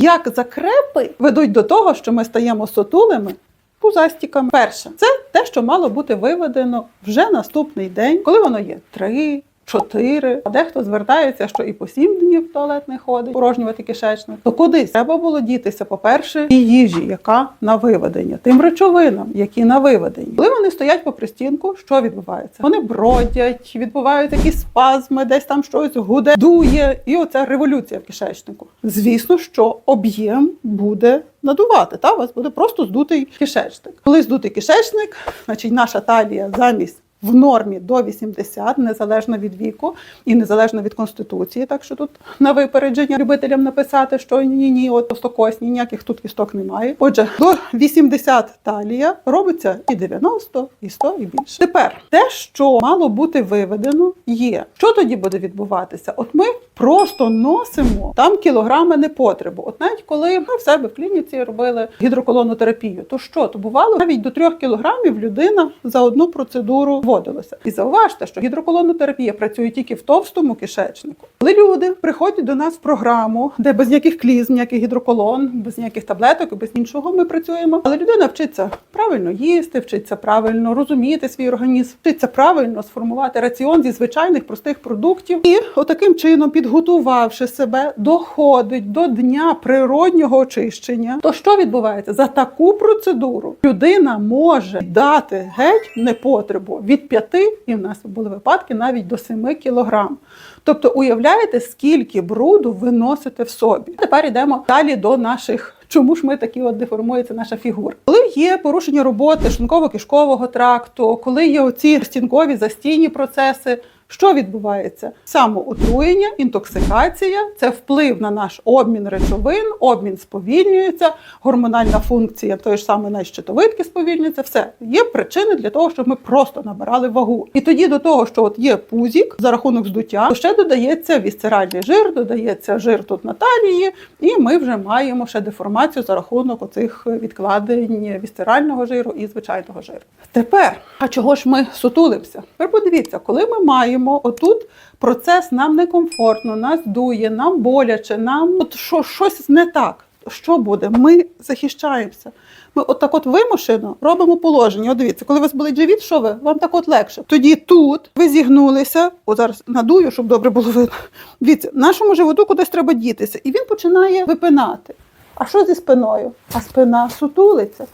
Як закрепи ведуть до того, що ми стаємо сотулими. Пузастіками. Перше, це те, що мало бути виведено вже наступний день, коли воно є три, чотири. А дехто звертається, що і по сім днів в туалет не ходить, порожнювати кишечник. То кудись треба було дітися, по-перше, і їжі, яка на виведення, тим речовинам, які на виведенні. Коли вони стоять по пристінку, що відбувається? Вони бродять, відбуваються якісь спазми, десь там щось гуде, дує, і оця революція в кишечнику. Звісно, що об'єм буде надувати. Та у вас буде просто здутий кишечник. Коли здутий кишечник, значить наша талія замість. В нормі до 80, незалежно від віку і незалежно від конституції. Так що тут на випередження любителям написати, що ні, ні, от стокосні, ніяких тут кісток немає. Отже, до 80 талія робиться і 90, і 100, і більше. Тепер те, що мало бути виведено, є. Що тоді буде відбуватися? От ми просто носимо там кілограми непотребу. От навіть коли ми в себе в клініці робили гідроколонотерапію, то що? То бувало навіть до 3 кілограмів людина за одну процедуру вводилася. І зауважте, що гідроколонотерапія працює тільки в товстому кишечнику. Коли люди приходять до нас в програму, де без ніяких кліз, ніяких гідроколон, без ніяких таблеток, без нічого ми працюємо. Але людина вчиться правильно їсти, вчиться правильно розуміти свій організм, вчиться правильно сформувати раціон зі звичайних простих продуктів. І отаким чином, підготувавши себе, доходить до дня природнього очищення. То що відбувається за таку процедуру? Людина може дати геть непотребу від 5, і в нас були випадки навіть до 7 кілограм. Тобто, уявляєте, скільки бруду ви носите в собі. Тепер йдемо далі до наших. Чому ж ми такі от деформується наша фігура? Коли є порушення роботи шлунково-кишкового тракту, коли є оці стінкові застійні процеси, що відбувається? Самоотруєння, інтоксикація це вплив на наш обмін речовин, обмін сповільнюється, гормональна функція тої ж самої навіть щитовидки сповільнюється. Все є причини для того, щоб ми просто набирали вагу. І тоді до того, що от є пузік за рахунок здуття, то ще додається вісцеральний жир, додається жир тут на талії, і ми вже маємо ще деформацію за рахунок оцих відкладень вісцерального жиру і звичайного жиру. Тепер, а чого ж ми сутулимося? Тепер подивіться, коли ми маємо отут процес, нам некомфортно, нас дує, нам боляче, нам от що, щось не так. Що буде? Ми захищаємося. Ми от так от вимушено робимо положення. От дивіться, коли у вас болить живіт, що ви? Вам так от легше. Тоді тут ви зігнулися, от зараз надую, щоб добре було видно. Дивіться, нашому животу кудись треба дітися. І він починає випинати. А що зі спиною? А спина сутулиться.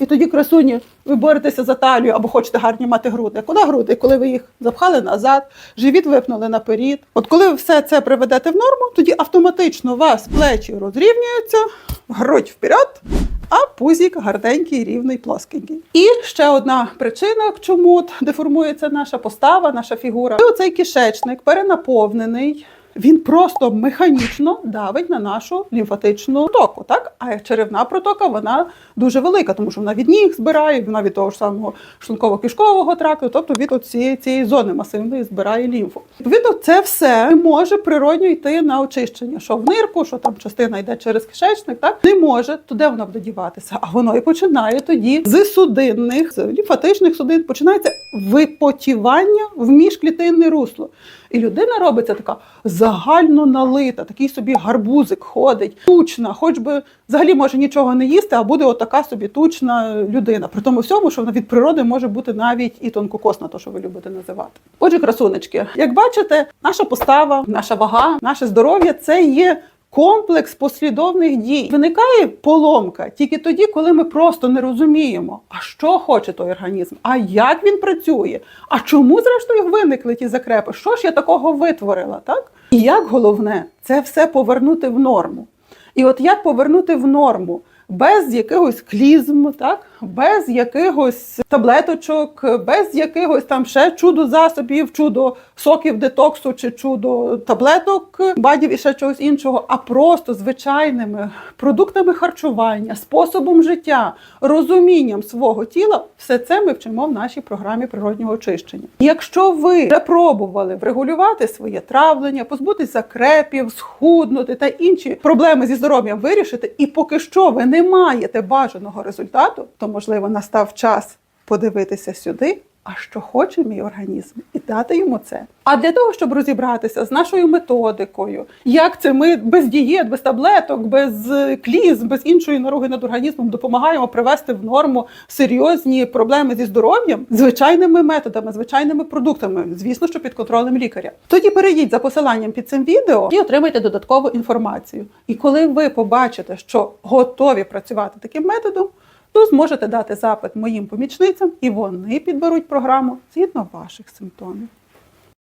І тоді, красуні, ви боретеся за талію або хочете гарні мати груди. Куди груди? Коли ви їх запхали назад, живіт випнули наперед. От коли ви все це приведете в норму, тоді автоматично у вас плечі розрівнюються, грудь вперед, а пузік гарденький, рівний, плоскенький. І ще одна причина, чому деформується наша постава, наша фігура. І оцей кишечник перенаповнений. Він просто механічно давить на нашу лімфатичну протоку, так? А черевна протока вона дуже велика, тому що вона від ніг збирає, вона від того ж самого шлунково-кишкового тракту, тобто від цієї, цієї зони масивної збирає лімфу. Відповідно, це все може природньо йти на очищення, що в нирку, що там частина йде через кишечник, так не може, то де воно буде діватися? А воно і починає тоді з судинних, з лімфатичних судин починається випотівання в міжклітинне русло. І людина робиться така загально налита, такий собі гарбузик ходить, тучна, хоч би взагалі може нічого не їсти, а буде отака собі тучна людина. При тому всьому, що вона від природи може бути навіть і тонкокосна, то що ви любите називати. Отже, красунечки, як бачите, наша постава, наша вага, наше здоров'я це є. Комплекс послідовних дій виникає поломка тільки тоді, коли ми просто не розуміємо, а що хоче той організм, а як він працює, а чому зрештою виникли ті закрепи? Що ж я такого витворила? Так і як головне це все повернути в норму. І от як повернути в норму без якихось клізм, так без якихось таблеточок, без якихось там ще чудо засобів, чудо соків детоксу чи чудо таблеток, бадів і ще чогось іншого, а просто звичайними продуктами харчування, способом життя, розумінням свого тіла, все це ми вчимо в нашій програмі природнього очищення. Якщо ви вже пробували врегулювати своє травлення, позбутися закрепів, схуднути та інші проблеми зі здоров'ям вирішити, і поки що ви не маєте бажаного результату, то можливо настав час подивитися сюди а що хоче мій організм, і дати йому це. А для того, щоб розібратися з нашою методикою, як це ми без дієт, без таблеток, без е, кліз, без іншої наруги над організмом допомагаємо привести в норму серйозні проблеми зі здоров'ям звичайними методами, звичайними продуктами, звісно, що під контролем лікаря. Тоді перейдіть за посиланням під цим відео і отримайте додаткову інформацію. І коли ви побачите, що готові працювати таким методом, то зможете дати запит моїм помічницям, і вони підберуть програму згідно ваших симптомів.